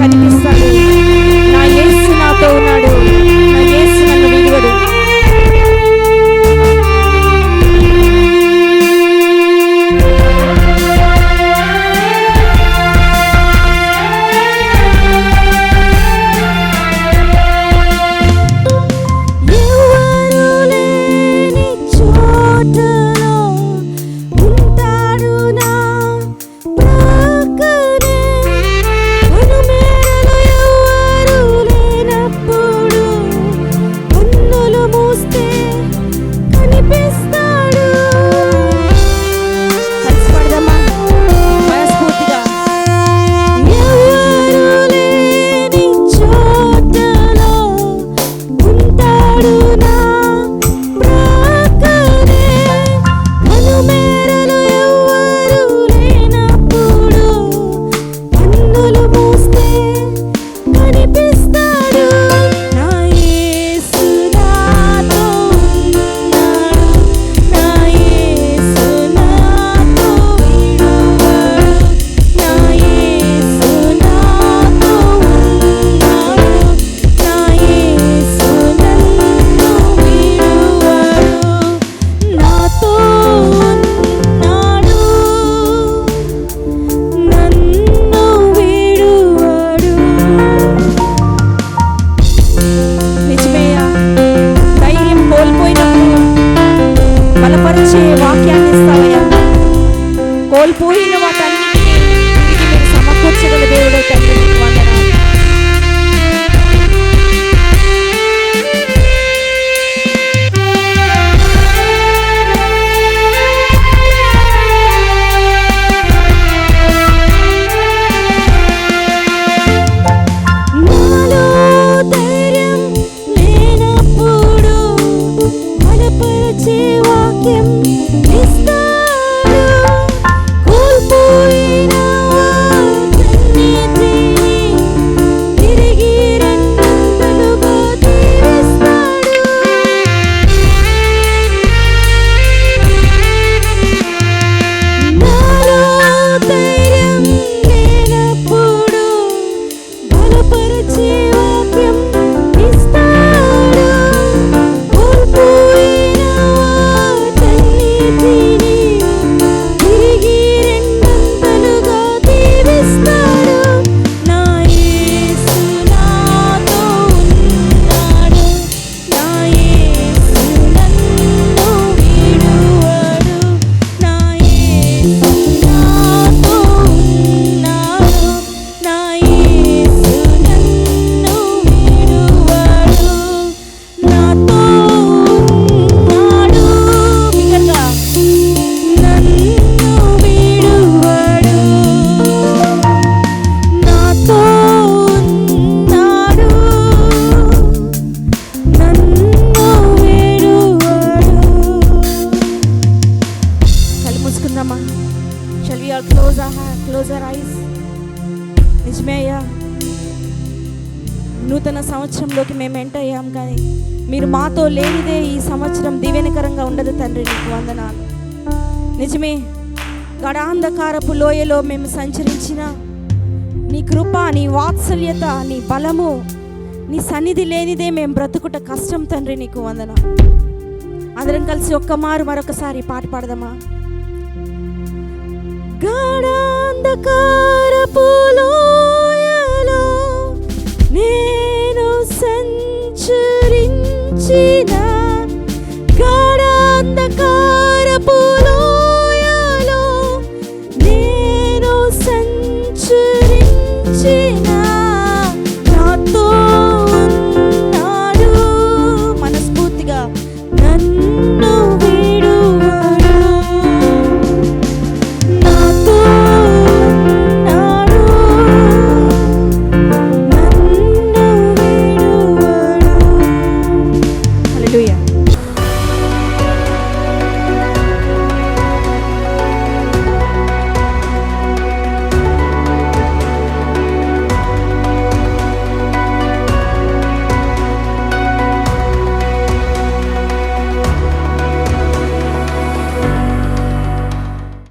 Canica Instagram. るな నిజమేయ్యా. నూతన సంవత్సరంలోకి మేము ఎంటర్ అయ్యాం కానీ మీరు మాతో లేనిదే ఈ సంవత్సరం దీవెనకరంగా ఉండదు తండ్రి నీకు వందనాలు. నిజమే గడాంధకారపు లోయలో మేము సంచరించిన నీ కృప నీ వాత్సల్యత నీ బలము నీ సన్నిధి లేనిదే మేము బ్రతుకుట కష్టం తండ్రి నీకు వందన అందరం కలిసి ఒక్క మారు మరొకసారి పాట పాడదామా? గాడా అంధకారపులోయలో నేను సంచరించిన